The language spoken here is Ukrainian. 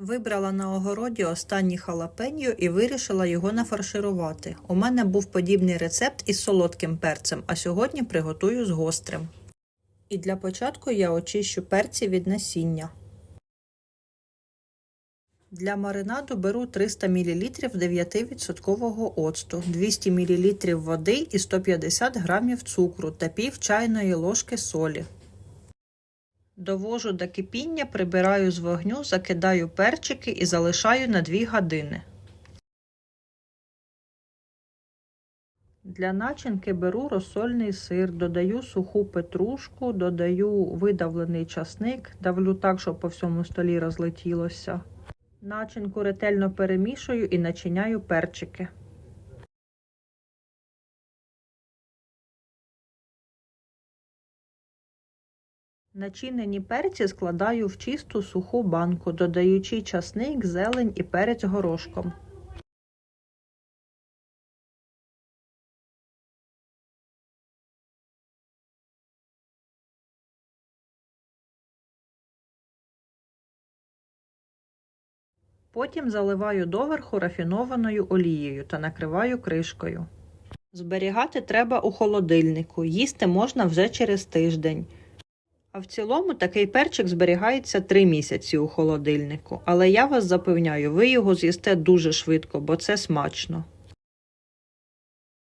Вибрала на огороді останній халапеньо і вирішила його нафарширувати. У мене був подібний рецепт із солодким перцем, а сьогодні приготую з гострим. І для початку я очищу перці від насіння. Для маринаду беру 300 мл 9% оцту, 200 мл води і 150 г цукру та пів чайної ложки солі. Довожу до кипіння, прибираю з вогню, закидаю перчики і залишаю на 2 години. Для начинки беру розсольний сир, додаю суху петрушку, додаю видавлений часник, давлю так, щоб по всьому столі розлетілося. Начинку ретельно перемішую і начиняю перчики. Начинені перці складаю в чисту суху банку, додаючи часник, зелень і перець горошком. Потім заливаю доверху рафінованою олією та накриваю кришкою. Зберігати треба у холодильнику, їсти можна вже через тиждень. А в цілому такий перчик зберігається 3 місяці у холодильнику. Але я вас запевняю, ви його з'їсте дуже швидко, бо це смачно.